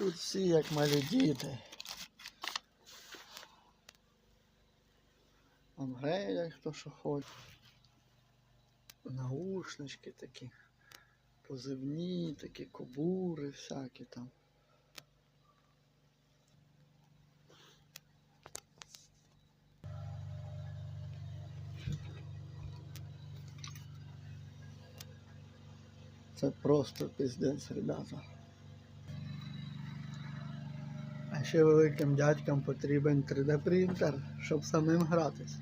Тут всі як малі діти. Там греє хто що хоче. Наушнички такі. Позивні, такі кобури всякі там. Це просто піздець, ребята. Ще великим дядькам потрібен 3D принтер, щоб самим гратись.